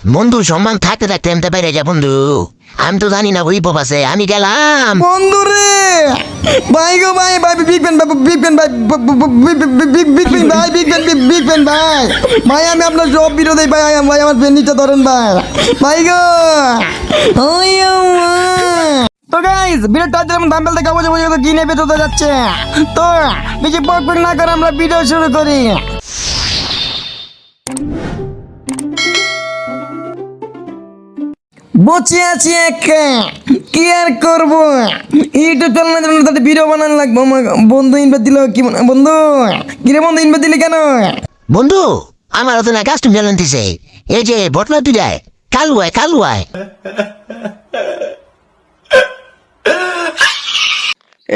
বন্ধু, সম্মান থাকতে থাকতে এমতে বাইরে যা বন্ধু। আমি তো জানি না ওই আছে, আমি গেলাম। বন্ধু রে! ভাই গো ভাই ভাই বিগ পেন বিগ পেন ভাই, বিগ বিগ পেন ভাই, বিগ পেন বিগ পেন ভাই। ভাই, আমি আপনার সব বিরোধী ভাই ভাই, আমার পেন নিচে ধরেন, ভাই। ভাই গো! ওই তো গাইস ভিডিওটা দিলাম দাম্বেল থেকে বুঝে বুঝে কি নেবে তো যাচ্ছে। তো, বেশি পক না করে আমরা ভিডিও শুরু করি। বসে আছি একা। কি আর করব? ইউটিউব চ্যানেলের জন্য তাদের ভিডিও বানানো লাগবে। আমার বন্ধু ইনভাইট দিল কি বন্ধু কিরে বন্ধু ইনভাইট দিলি কেন? বন্ধু আমার না কাস্টম চ্যালেঞ্জ দিছে এই যে বটনা তুই কালুয়ায় কালুয়ায়।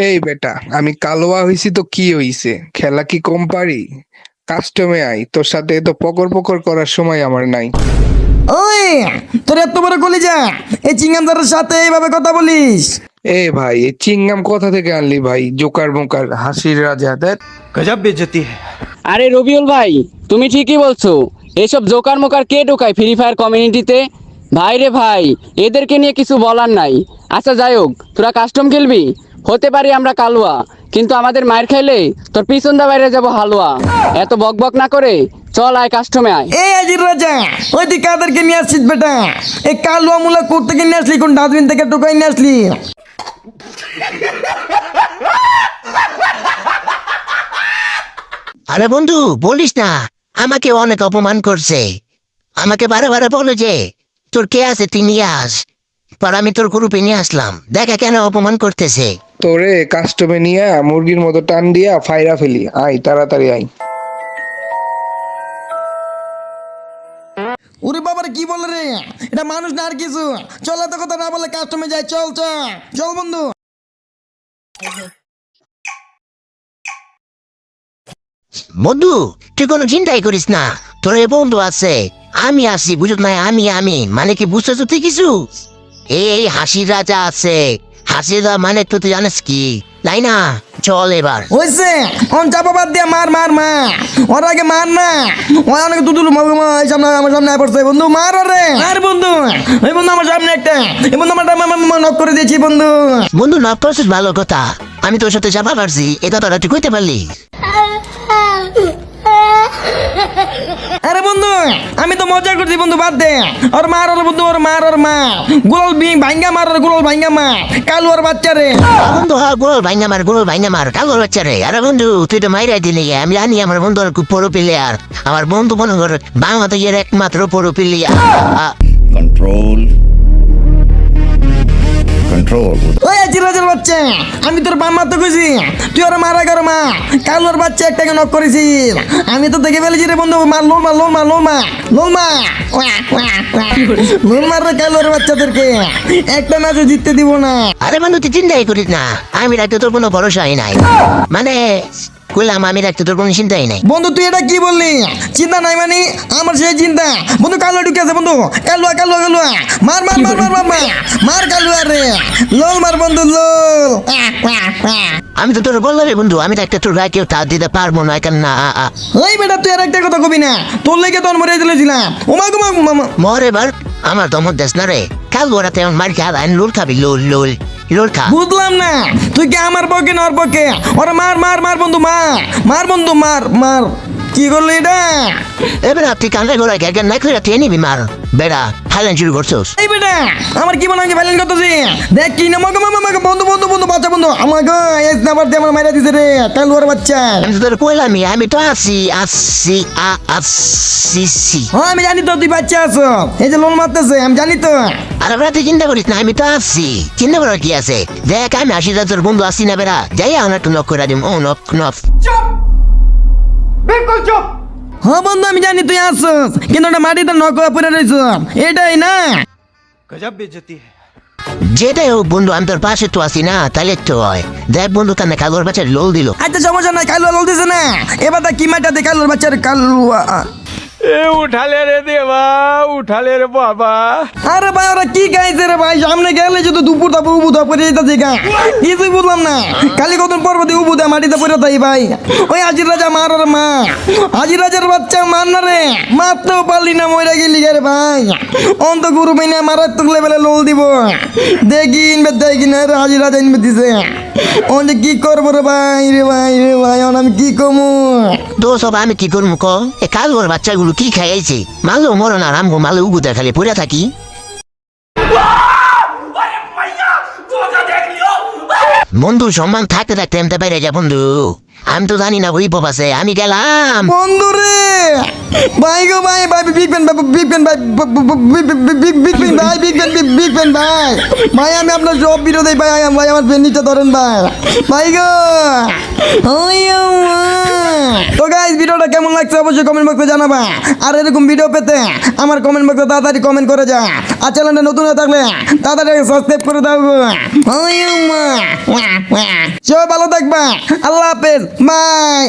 এই বেটা আমি কালোয়া হইছি তো কি হইছে? খেলা কি কম পারি? কাস্টমে আই তোর সাথে তো পকর পকর করার সময় আমার নাই। ওই তোর এত বড় কলিজা এই চিংগামদারের সাথে এইভাবে কথা বলিস? এ ভাই এই চিংগাম কোথা থেকে আনলি ভাই? জোকার মোকার হাসির রাজা দেখ। গজব বেজতি আরে রবিউল ভাই তুমি ঠিকই বলছো। এসব জোকার মোকার কে ঢোকায় ফ্রি ফায়ার কমিউনিটিতে ভাই রে ভাই এদেরকে নিয়ে কিছু বলার নাই। আচ্ছা যাই হোক তোরা কাস্টম খেলবি? হতে পারি আমরা কালুয়া কিন্তু আমাদের মায়ের খাইলে তোর পিছন দা বাইরে যাব হালুয়া। এত বক বক না করে চল আয় কাস্টমে আয়। এই আজির রাজা ওই তুই কাদেরকে নিয়ে আসছিস বেটা। এই কালুয়া মুলা নিয়ে আসলি কোন ডাস্টবিন থেকে টোকাই নিয়ে আসলি? আরে বন্ধু বলিস না আমাকে অনেক অপমান করছে। আমাকে বারে বারে বলো যে তোর কে আছে তুই নিয়ে আস। পর আমি তোর গ্রুপে নিয়ে আসলাম। দেখা কেন অপমান করতেছে। তোরে কাস্টমে নিয়ে মুরগির মতো টান দিয়া ফাইরা ফেলি। আই তাড়াতাড়ি আই ওরে বাবার, কি বলে রে? এটা মানুষ না আর কিছু। চল এত কথা না বলে কাস্টমে যাই চল চল চল বন্ধু। বন্ধু, তুই কোনো চিন্তাই করিস না। তোর এ বন্ধু আছে। আমি আছি বুঝত নাই আমি আমি। মানে কি বুঝতেছ তুই কিছু? এই হাসির রাজা আছে। হাসির মানে তো তুই জানিস কি, তাই না? চল এবার। হয়েছে অন চাপা বাদ দিয়ে মার মার মার ওর আগে মার না। ওই অনেক দুদুল সামনে আমার সামনে পড়ছে বন্ধু মার ওরে। আর বন্ধু। এই বন্ধু আমার সামনে একটা। এই বন্ধু আমার নক করে দিয়েছি বন্ধু। বন্ধু নক করছিস ভালো কথা। আমি তোর সাথে চাপা পারছি এটা তোরা তুই কইতে পারলি? আরে বন্ধু আমি তো মজা করছি বন্ধু বাদ দে। ওর মার ওর বন্ধু ওর মার ওর মা। গুলাল বিং ভাঙ্গা মার ওর গুলাল ভাঙ্গা মা। কালু ওর বাচ্চা রে। বন্ধু হ্যাঁ গোল ভাইনা মার গোল ভাইনা মার কাগর বাচ্চা রে। আরে বন্ধু তুই তো মাইরাই দিলি আমি জানি আমার বন্ধু আর খুব পড়ো প্লেয়ার আমার বন্ধু মনে কর বাংলাদেশের একমাত্র পড়ো প্লেয়ার control control. ওই চিরাজের বাচ্চা আমি তোর বাম তো কইছি তুই আর মারা কর মা। কালুর বাচ্চা একটাকে নক করেছিস আমি তো দেখে ফেলেছি রে বন্ধু মার লোল মা লোল মা লোল মা লোল মা। লোল মার রে কালুর বাচ্চাদেরকে। একটা ম্যাচে জিততে দিব না। আরে বন্ধু তুই চিন্তাই করিস না। আমি রাতে তোর কোনো ভরসাই নাই। মানে কইলাম আমি রাখতে তোর কোনো চিন্তাই নাই। বন্ধু তুই এটা কি বললি? চিন্তা নাই মানে আমার সেই চিন্তা। বন্ধু কালো ঢুকে আছে বন্ধু। কালুয়া কালুয়া কালুয়া মার মার মার মার মার মার। মার কালুয়া রে লোল মার বন্ধু লোল। আমি তো তোর বললাম রে বন্ধু আমি রাখতে তোর গায়ে কেউ তার দিতে পারব না কেন না। ওই বেটা তুই আর একটা কথা কবি না। তোর লেগে তোর মরে দিলেছিলাম ওমা গুমা মর এবার আমার দমর দেশ না রে। কাল ওরাতে আমার মার খা লোল খাবি লোল লোল। লোল খা বুঝলাম না। তুই কি আমার পক্ষে না ওর পক্ষে ওরা মার মার মার বন্ধু মার। মার বন্ধু মার মার। কি করলি এটা? এবার তুই কান্দে গোড়ায় গেল না করে তুই নিবি মার। বেড়া হাইলেন শুরু করছোস। এই বেটা আমার কি মনে হয় ভাইলেন করতেছি? দেখ কি না মাকে মামা বন্ধু বন্ধু বন্ধু বাচ্চা বন্ধু। আমাকে এস নাম্বার দিয়ে আমার মাইরা দিছে রে কালুয়ার বাচ্চা। আমি তোর কইলামই আমি তো আছি আসি আ আসি হ্যাঁ আমি জানি তো তুই বাচ্চা আছো। এই যে লোন মারতেছে আমি জানি তো। আরে বেড়া তুই চিন্তা করিস না আমি তো আসছি চিন্তা করার কি আছে? দেখ আমি আসি তোর বন্ধু আসছি না বেড়া। যাই আমরা একটু নক করে দিম। ও নক নক বিলকুল চুপ! হ্যাঁ বন্ধু আমি জানি তুই আসছিস কিন্তু ওটা মাটিতে নকলা পড়ে রয়েছ। এটাই না? গজব বেজতি যেটাই হোক বন্ধু আমি তোর পাশে তো আসি না তাহলে তো হয়। দেখ বন্ধু কেন কালোর বাচ্চার লোল দিল। আচ্ছা সমস্যা নাই কালো লোল দিছে না। এবার কি মাটা দে কালোর বাচ্চার কালুয়া এ উঠালে রে দেবা উঠালে রে বাবা। আরে ভাই ওরা কি গাইছে রে ভাই? সামনে গেলে যদি দুপুর তারপর উবুদা পরে যেতে দেখা কিছুই বুঝলাম না। খালি কতদিন পর্বতে উবুদা মাটিতে পড়ে তাই ভাই। ওই হাজির রাজা মার রে মা। হাজির রাজার বাচ্চা মার না রে। মারতেও পারলি না মরে গেলি রে ভাই। অন্ত গুরু মেনে মারাত্মক লেভেলে লোল দিব। দেখি ইনবে দেখি না রে হাজির রাজা ইনবে দিছে। অন্ত কি করব রে ভাই রে ভাই রে ভাই আমি কি কমু? দোষ আমি কি করব ক? এ কাজ বাচ্চাগুলো কি খাইছে মালো মরো না রামগো মালো উগুতে খালি পড়ে থাকি বন্ধু সম্মান থাকতে থাকতে এমতে পেরে যা বন্ধু আমি তো জানি না ওই আছে আমি গেলাম বন্ধু রে ভাই গো ভাই ভাই বিগ পেন ভাই বিগ পেন ভাই বিগ বিগ পেন ভাই বিগ পেন বিগ পেন ভাই ভাই আমি আপনার সব বিরোধী ভাই ভাই আমার নিচে ধরেন ভাই ভাই গো ওই তো গাইস ভিডিওটা কেমন লাগছে অবশ্যই কমেন্ট বক্সে জানাবা। আর এরকম ভিডিও পেতে আমার কমেন্ট বক্সে তাড়াতাড়ি কমেন্ট করে যা। আর চ্যানেলটা নতুন হয়ে থাকলে তাড়াতাড়ি সাবস্ক্রাইব করে দাও সবাই ভালো থাকবা। আল্লাহ হাফেজ। বাই